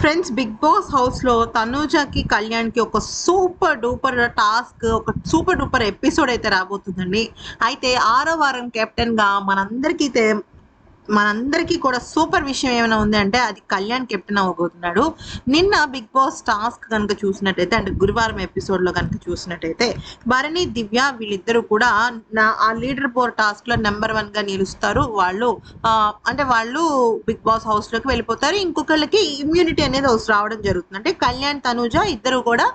Friends big boss హౌస్లో తనూజకి కళ్యాణ్కి ఒక సూపర్ డూపర్ టాస్క్ ఒక సూపర్ డూపర్ ఎపిసోడ్ అయితే రాబోతుందండి. అయితే ఆరో వారం కెప్టెన్గా మనందరికీ అయితే మనందరికీ కూడా సూపర్ విషయం ఏమైనా ఉంది అంటే అది కళ్యాణ్ కెప్టెన్ అవ్వబోతున్నాడు. నిన్న బిగ్ బాస్ టాస్క్ కనుక చూసినట్టయితే అంటే గురువారం ఎపిసోడ్లో కనుక చూసినట్టయితే భరణి దివ్య వీళ్ళిద్దరూ కూడా నా ఆ లీడర్ బోర్ టాస్క్లో నెంబర్ వన్గా నిలుస్తారు. వాళ్ళు ఆ, అంటే వాళ్ళు బిగ్ బాస్ హౌస్లోకి వెళ్ళిపోతారు. ఇంకొకళ్ళకి ఇమ్యూనిటీ అనేది వస్తు- రావడం జరుగుతుంది. అంటే కళ్యాణ్ తనుజ ఇద్దరు కూడా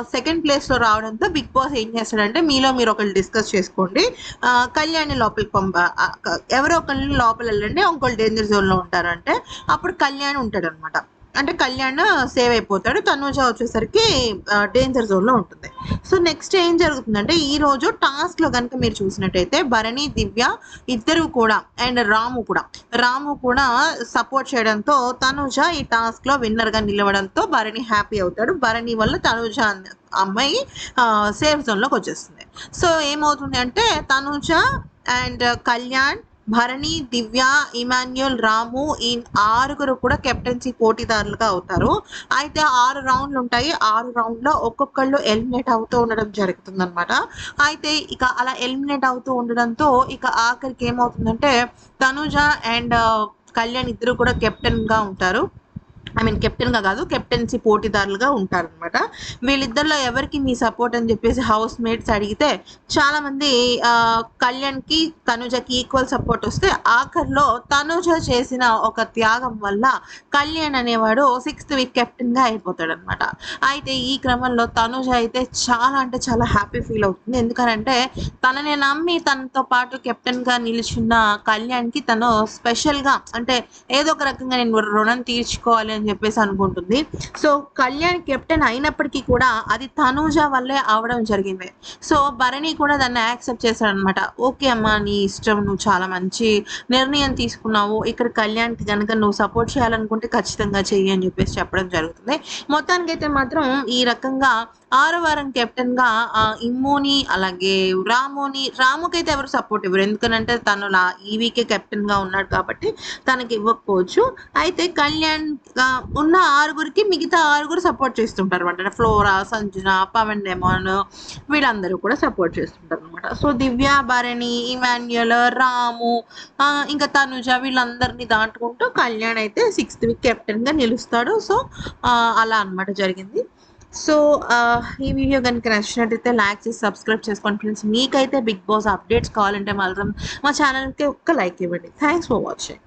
సెకండ్ ప్లేస్లో రావడంతో బిగ్ బాస్ ఏం చేస్తాడంటే మీలో మీరు ఒకళ్ళు డిస్కస్ చేసుకోండి. ఆ, లోపలికి పంప ఎవరో ఒకళ్ళని లోపల వెళ్ళండి ఇంకోళ్ళు డేంజర్ జోన్లో ఉంటారంటే అప్పుడు కళ్యాణ్ ఉంటాడు అనమాట అంటే కళ్యాణ్ సేవ్ అయిపోతాడు తనుజ వచ్చేసరికి డేంజర్ జోన్లో ఉంటుంది. సో నెక్స్ట్ ఏం జరుగుతుందంటే ఈ రోజు టాస్క్లో కనుక మీరు చూసినట్టయితే భరణి దివ్య ఇద్దరు కూడా అండ్ రాము కూడా రాము కూడా సపోర్ట్ చేయడంతో తనుజ ఈ టాస్క్లో నిలవడంతో భరణి హ్యాపీ అవుతాడు. భరణి వల్ల తనుజ అమ్మాయి సేఫ్ జోన్లోకి వచ్చేస్తుంది. సో ఏమవుతుంది అంటే తనుజ అండ్ కళ్యాణ్ భరణి దివ్య ఇమాన్యుల్ రాము ఈ ఆరుగురు కూడా కెప్టెన్సీ పోటీదారులుగా అవుతారు. అయితే ఆరు రౌండ్లు ఉంటాయి. ఆరు రౌండ్లో ఒక్కొక్కళ్ళు ఎలిమినేట్ అవుతూ ఉండడం జరుగుతుంది అనమాట అయితే ఇక అలా ఎలిమినేట్ అవుతూ ఉండడంతో ఇక ఆఖరికి ఏమవుతుందంటే తనుజ అండ్ కళ్యాణ్ ఇద్దరు కూడా కెప్టెన్గా ఉంటారు. ఐ మీన్ కెప్టెన్గా కాదు కెప్టెన్సీ పోటీదారులుగా ఉంటారనమాట వీళ్ళిద్దరిలో ఎవరికి మీ సపోర్ట్ అని చెప్పేసి హౌస్ మేట్స్ అడిగితే చాలామంది కళ్యాణ్కి తనుజకి ఈక్వల్ సపోర్ట్ వస్తే ఆఖరిలో తనుజ చేసిన ఒక త్యాగం వల్ల కళ్యాణ్ అనేవాడు సిక్స్త్ వీక్ కెప్టెన్గా అయిపోతాడు అనమాట అయితే ఈ క్రమంలో తనుజ అయితే చాలా అంటే చాలా హ్యాపీ ఫీల్ అవుతుంది. ఎందుకనంటే తనని నమ్మి తనతో పాటు కెప్టెన్గా నిలిచిన కళ్యాణ్కి తను స్పెషల్గా అంటే ఏదో ఒక రకంగా నేను రుణం తీర్చుకోవాలి అని చెప్పేసి అనుకుంటుంది. సో కళ్యాణ్ కెప్టెన్ అయినప్పటికీ కూడా అది తనూజ వల్లే అవడం జరిగింది. సో భరణి కూడా దాన్ని యాక్సెప్ట్ చేశాడనమాట ఓకే అమ్మా నీ ఇష్టం నువ్వు చాలా మంచి నిర్ణయం తీసుకున్నావు. ఇక్కడ కళ్యాణ్కి కనుక నువ్వు సపోర్ట్ చేయాలనుకుంటే ఖచ్చితంగా చెయ్యి అని చెప్పేసి చెప్పడం జరుగుతుంది. మొత్తానికైతే మాత్రం ఈ రకంగా ఆరో వారం కెప్టెన్గా ఆ, ఇమ్ముని అలాగే రాముని రాముకైతే ఎవరు సపోర్ట్ ఇవ్వరు. ఎందుకంటే తను ఈ వీకే కెప్టెన్గా ఉన్నాడు కాబట్టి తనకి ఇవ్వకపోవచ్చు. అయితే కళ్యాణ్గా ఉన్న ఆరుగురికి మిగతా ఆరుగురు సపోర్ట్ చేస్తుంటారు అనమాట ఫ్లోరా సంజన పవన్ డెమాన్ వీళ్ళందరూ కూడా సపోర్ట్ చేస్తుంటారు అనమాట సో దివ్య భరణి ఇమాన్యుయల్ రాము ఇంకా తనుజ వీళ్ళందరినీ దాటుకుంటూ కళ్యాణ్ అయితే సిక్స్త్ వీక్ కెప్టెన్గా నిలుస్తాడు. సో అలా అన్నమాట జరిగింది. సో ఈ వీడియో కనుక నచ్చినట్టయితే లైక్ చేసి సబ్స్క్రైబ్ చేసుకోండి ఫ్రెండ్స్. మీకైతే బిగ్ బాస్ అప్డేట్స్ కావాలంటే మాత్రం మా ఛానల్కి ఒక్క లైక్ ఇవ్వండి. Thanks for watching.